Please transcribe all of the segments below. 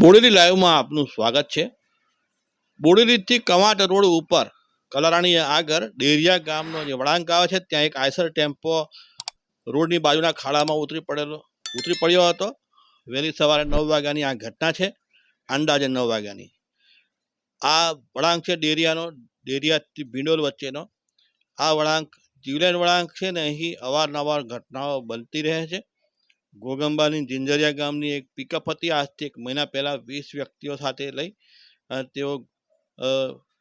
બોડેલી લાઈવમાં આપનું સ્વાગત છે. બોડેલીથી કવાંટ રોડ ઉપર કલારાણી આગળ ડેરિયા ગામનો જે વળાંક આવે છે, ત્યાં એક આયસર ટેમ્પો રોડની બાજુના ખાડામાં ઉતરી પડેલો, ઉતરી પડ્યો હતો. વહેલી સવારે નવ વાગ્યાની આ ઘટના છે, અંદાજે નવ વાગ્યાની. આ વળાંક છે ડેરિયાનો, ડેરિયાથી ભીંડોલ વચ્ચેનો. આ વળાંક જીવલેન વળાંક છે ને અહીં અવારનવાર ઘટનાઓ બનતી રહે છે. ઘોગંબાની જિંજરિયા ગામની એક પિકઅપ હતી. આજથી એક મહિના પહેલાં વીસ વ્યક્તિઓ સાથે લઈ તેઓ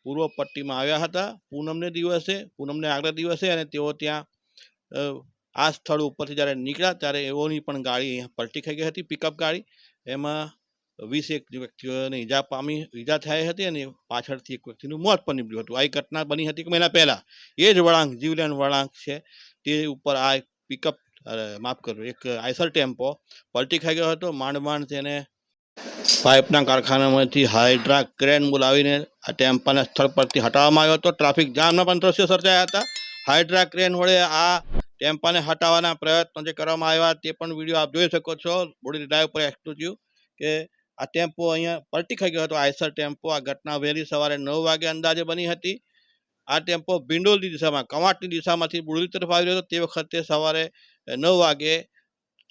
પૂર્વ પટ્ટીમાં આવ્યા હતા. પૂનમને દિવસે, પૂનમને આગલા દિવસે અને તેઓ ત્યાં આ સ્થળ ઉપરથી જ્યારે નીકળ્યા ત્યારે એઓની પણ ગાડી અહીંયા પલટી ખાઈ ગઈ હતી પિકઅપ ગાડી. એમાં વીસ એક વ્યક્તિઓને ઈજા પામી, ઈજા થઈ હતી અને પાછળથી એક વ્યક્તિનું મોત પણ નીપજ્યું હતું. આ ઘટના બની હતી એક મહિના પહેલાં. એ જ વળાંક, જીવલેણ વળાંક છે. તે ઉપર આ પિકઅપ માફ કરજો. એક આઈસર ટેમ્પો પલટી ખાઈ ગયો હતો. માંડ માંડ તેને પાઇપના કારખાનામાંથી હાઇડ્રા ક્રેન બોલાવીને આ ટેમ્પાને સ્થળ પરથી હટાવવામાં આવ્યો હતો. ટ્રાફિક જામના પણ દ્રશ્યો સર્જાયા હતા. હાઇડ્રા ક્રેન વડે આ ટેમ્પાને હટાવવાના પ્રયત્નો જે કરવામાં આવ્યા તે પણ વીડિયો આપ જોઈ શકો છો. બોડી ડ્રાઈવ પર એક્સક્લુઝિવ કે આ ટેમ્પો અહીંયા પલટી ખાઈ ગયો હતો. આઈસર ટેમ્પો આ ઘટના વહેલી સવારે નવ વાગે અંદાજે બની હતી. આ ટેમ્પો ભિંડોલની દિશામાં, કવાંટની દિશામાંથી બોડેલી તરફ આવી રહ્યો હતો. તે વખતે સવારે નવ વાગે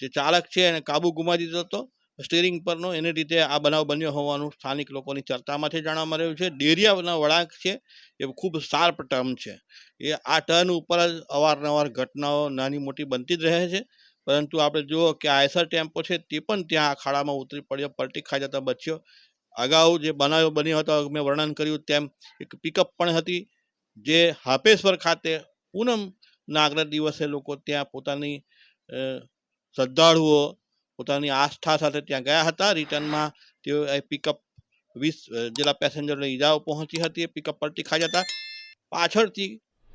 જે ચાલક છે એને કાબુ ગુમાવી દીધો હતો. સ્ટીરિંગ પરનો એને રીતે આ બનાવ બન્યો હોવાનું સ્થાનિક લોકોની ચર્ચામાંથી જાણવા મળ્યું છે. ડેરિયાના વળાંક છે એ ખૂબ શાર્પ ટર્મ છે. એ આ ટર્ન ઉપર જ અવારનવાર ઘટનાઓ નાની મોટી બનતી જ રહે છે. પરંતુ આપણે જુઓ કે આયસર ટેમ્પો છે તે પણ ત્યાં ખાડામાં ઉતરી પડ્યો, પલટી ખાઈ જતા બચ્યો. અગાઉ જે બનાવ બન્યો હતો, મેં વર્ણન કર્યું તેમ એક પિકઅપ પણ હતી જે હાપેશ્વર ખાતે પૂનમના આગલા દિવસે લોકો ત્યાં પોતાની શ્રદ્ધાળુઓ પોતાની આસ્થા સાથે ત્યાં ગયા હતા. રિટર્નમાં તેઓ પિકઅપ વીસ જેટલા પેસેન્જરને ઈજાઓ પહોંચી હતી, એ પિકઅપ પલટી ખાઈ જતા. પાછળથી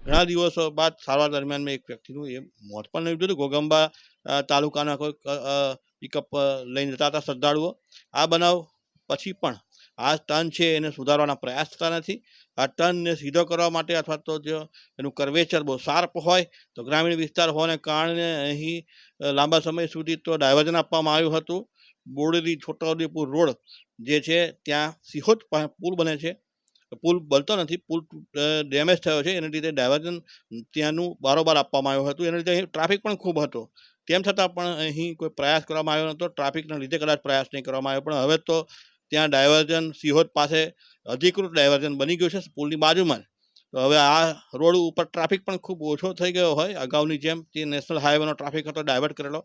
ઘણા દિવસો બાદ સારવાર દરમિયાન એક વ્યક્તિનું એ મોત પણ નહીં હતું. ગોગંબા તાલુકાના કોઈ પિકઅપ લઈને જતા હતા શ્રદ્ધાળુઓ. આ બનાવ પછી પણ આ સ્થાન છે, એને સુધારવાના પ્રયાસ થતા નથી. આ ટર્નને સીધો કરવા માટે અથવા તો જો એનું કર્વેચર બહુ શાર્પ હોય, તો ગ્રામીણ વિસ્તાર હોવાને કારણે અહીં લાંબા સમય સુધી તો ડાયવર્ઝન આપવામાં આવ્યું હતું. બોડેલી છોટાઉદેપુર રોડ જે છે, ત્યાં સિહોદ પુલ બને છે. પુલ બનતો નથી, પુલ ડેમેજ થયો છે, એને લીધે ડાયવર્ઝન ત્યાંનું બારોબાર આપવામાં આવ્યું હતું. એના લીધે અહીં ટ્રાફિક પણ ખૂબ હતો. તેમ છતાં પણ અહીં કોઈ પ્રયાસ કરવામાં આવ્યો નહોતો. ટ્રાફિકના લીધે કદાચ પ્રયાસ નહીં કરવામાં આવ્યો, પણ હવે તો ત્યાં ડાયવર્ઝન સિહોદ પાસે અધિકૃત ડાયવર્ઝન બની ગયું છે પુલની બાજુમાં તો હવે આ રોડ ઉપર ટ્રાફિક પણ ખૂબ ઓછો થઈ ગયો હોય. અગાઉની જેમ જે નેશનલ હાઈવેનો ટ્રાફિક હતો ડાયવર્ટ કરેલો,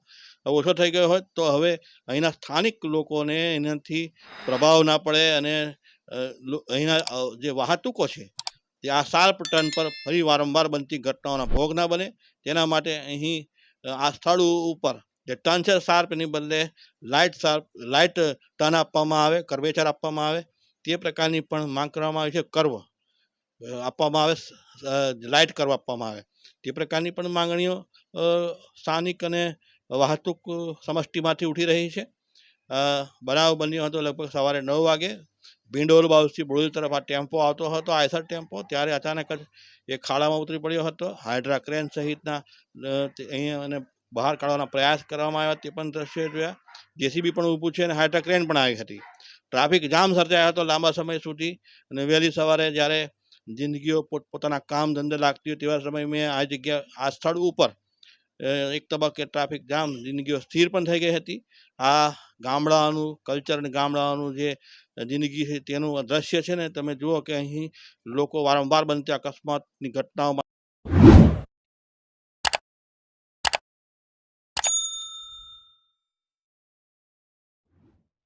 ઓછો થઈ ગયો હોય. તો હવે અહીંના સ્થાનિક લોકોને એનાથી પ્રભાવ ના પડે અને અહીંના જે વાહતુકો છે, તે આ શાર્પ ટર્ન પર ફરી વારંવાર બનતી ઘટનાઓના ભોગ ના બને. તેના માટે અહીં આ સ્થળ ઉપર જે ટર્ન છે શાર્પ બદલે લાઇટ શાર્પ, લાઇટ ટર્ન આપવામાં આવે, કર્વેચર આપવામાં આવે, તે પ્રકારની પણ માંગ કરવામાં આવી છે, કર્વ આપવામાં આવે લાઇટ કર્વ આપવામાં આવે. તે પ્રકારની પણ માંગણીઓ સ્થાનિક અને વાહતુક સમષ્ટિમાંથી ઉઠી રહી છે. બનાવ બન્યો હતો લગભગ સવારે નવ વાગે. ભીંડોલ બાઉસથી બોડેલી તરફ આ ટેમ્પો આવતો હતો, આયસર ટેમ્પો, ત્યારે અચાનક જ એ ખાડામાં ઉતરી પડ્યો હતો. હાઇડ્રા ક્રેન સહિતના અહીંયા અને બહાર કાઢવાના પ્રયાસ કરવામાં આવ્યા તે પણ દ્રશ્યો જોયા. જેસીબી પણ ઊભું છે અને હાઇડ્રા ક્રેન પણ આવી હતી. ટ્રાફિક જામ સર્જાયો હતો લાંબા સમય સુધી અને વહેલી સવારે જ્યારે જિંદગીઓ પોતપોતાના કામ ધંધે લાગતી હોય તેવા સમયે મેં આ જગ્યા, આ સ્થળ ઉપર એક તબક્કે ટ્રાફિક જામ જિંદગીઓ સ્થિર પણ થઈ ગઈ હતી. આ ગામડાઓનું, કલ્ચર અને ગામડાઓનું જે જિંદગી છે તેનું દ્રશ્ય છે ને તમે જુઓ કે અહીં લોકો વારંવાર બનતી અકસ્માતની ઘટનાઓમાં